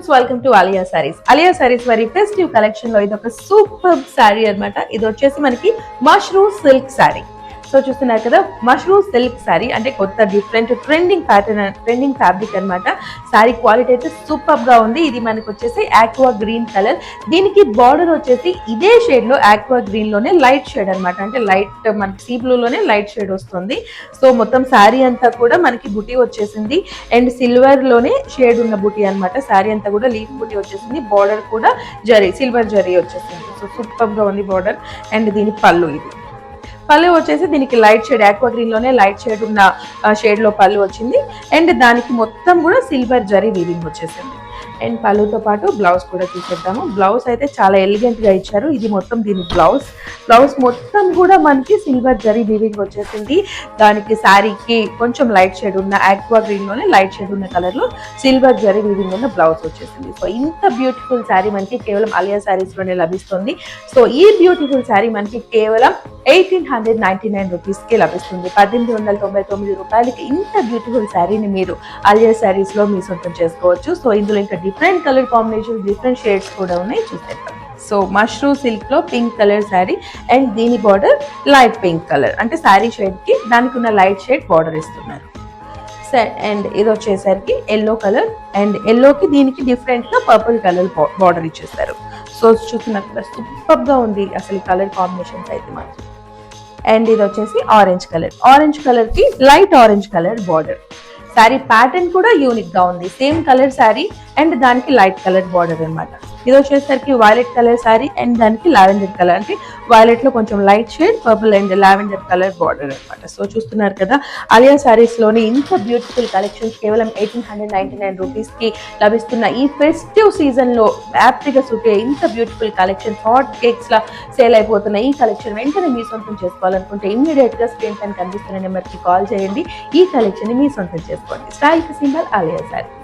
Friends welcome to Alia saris Alia saris వారి festive కలెక్షన్లో ఇది ఒక సూపర్ శారీ అన్నమాట. ఇది వచ్చేసి మనకి మష్రూమ్ సిల్క్ శారీ సో చూస్తున్నారు కదా మష్రూమ్ సిల్క్ శారీ అంటే కొత్త different trending pattern trending fabric అన్నమాట. శారీ క్వాలిటీ అయితే సూపర్గా ఉంది. ఇది మనకు వచ్చేసి ఆక్వా గ్రీన్ కలర్ దీనికి బార్డర్ వచ్చేసి ఇదే షేడ్లో ఆక్వా గ్రీన్లోనే లైట్ షేడ్ అన్నమాట. అంటే లైట్ మనకి సీ బ్లూలోనే లైట్ షేడ్ వస్తుంది. సో మొత్తం శారీ అంతా కూడా మనకి బుటీ వచ్చేసింది. అండ్ సిల్వర్లోనే షేడ్ ఉన్న బుటీ అన్నమాట. శారీ అంతా కూడా లీఫ్ బుటీ వచ్చేసింది. బార్డర్ కూడా జరీ సిల్వర్ జరీ వచ్చేసింది. సో సూపర్గా ఉంది బార్డర్ అండ్ దీని పళ్ళు ఇది. పళ్ళు వచ్చేసి దీనికి లైట్ షేడ్ ఆక్వా లోనే లైట్ షేడ్ ఉన్న షేడ్లో పళ్ళు వచ్చింది. అండ్ దానికి మొత్తం కూడా సిల్వర్ జరీ వీవింగ్ వచ్చేసింది. అండ్ పళ్ళుతో పాటు బ్లౌజ్ కూడా చూసేద్దాము బ్లౌజ్ అయితే చాలా ఎలిగెంట్గా ఇచ్చారు. ఇది మొత్తం దీని బ్లౌజ్. బ్లౌజ్ మొత్తం కూడా మనకి సిల్వర్ జరీ వీవింగ్ వచ్చేసింది. దానికి శారీకి కొంచెం లైట్ షేడ్ ఉన్న ఆక్వా గ్రీన్లోనే లైట్ షేడ్ ఉన్న కలర్లో సిల్వర్ జరీ వీవింగ్ ఉన్న బ్లౌజ్ వచ్చేసింది. సో ఇంత బ్యూటిఫుల్ శారీ మనకి కేవలం అలియా శారీస్లోనే లభిస్తుంది. సో ఈ బ్యూటిఫుల్ శారీ మనకి కేవలం ఎయిటీన్ హండ్రెడ్ నైన్టీ నైన్ రూపీస్కి లభిస్తుంది. పద్దెనిమిది వందల తొంభై తొమ్మిది రూపాయలకి ఇంత బ్యూటిఫుల్ శారీని మీరు అలియా శారీస్లో మీ సొంతం చేసుకోవచ్చు. సో ఇందులో ఇంకా different colour combination different shades కూడా ఉన్నాయి చూసేద్దాం. సో మష్రూమ్ సిల్క్లో పింక్ కలర్ శారీ అండ్ దీని బార్డర్ లైట్ పింక్ కలర్ అంటే శారీ షేడ్కి దానికి ఉన్న లైట్ షేడ్ బార్డర్ ఇస్తున్నారు. అండ్ ఇది వచ్చేసరికి ఎల్లో కలర్ అండ్ ఎల్లోకి దీనికి డిఫరెంట్గా పర్పుల్ కలర్ బార్డర్ ఇచ్చేస్తారు. సో చూస్తున్నారు కదా సూపర్గా ఉంది అసలు కలర్ కాంబినేషన్స్ అయితే మాత్రం. అండ్ ఇది వచ్చేసి ఆరెంజ్ కలర్ ఆరెంజ్ కలర్కి light orange colour border sari pattern కూడా యూనిక్గా ఉంది. సేమ్ కలర్ శారీ అండ్ దానికి లైట్ కలర్ బార్డర్ అన్నమాట. ఇది వచ్చేసరికి వైలెట్ కలర్ శారీ అండ్ దానికి లావెండర్ కలర్ అంటే వైలెట్లో కొంచెం light shade purple and lavender colour border అన్నమాట. సో చూస్తున్నారు కదా అలియా శారీస్లోని ఇంత బ్యూటిఫుల్ కలెక్షన్స్ కేవలం ఎయిటీన్ హండ్రెడ్ నైన్టీ నైన్ రూపీస్కి లభిస్తున్న ఈ ఫెస్టివ్ సీజన్లో యాప్టీగా సుటే ఇంత బ్యూటిఫుల్ కలెక్షన్ హాట్ కేక్స్ లా సేల్ అయిపోతున్న ఈ కలెక్షన్ వెంటనే మీ సొంతం చేసుకోవాలనుకుంటే ఇమ్మీడియట్గా స్క్రీన్ పైన కనిపిస్తున్న నెంబర్కి కాల్ చేయండి. ఈ కలెక్షన్ని మీ సొంతం చేసుకోండి. Style symbol Alia sorry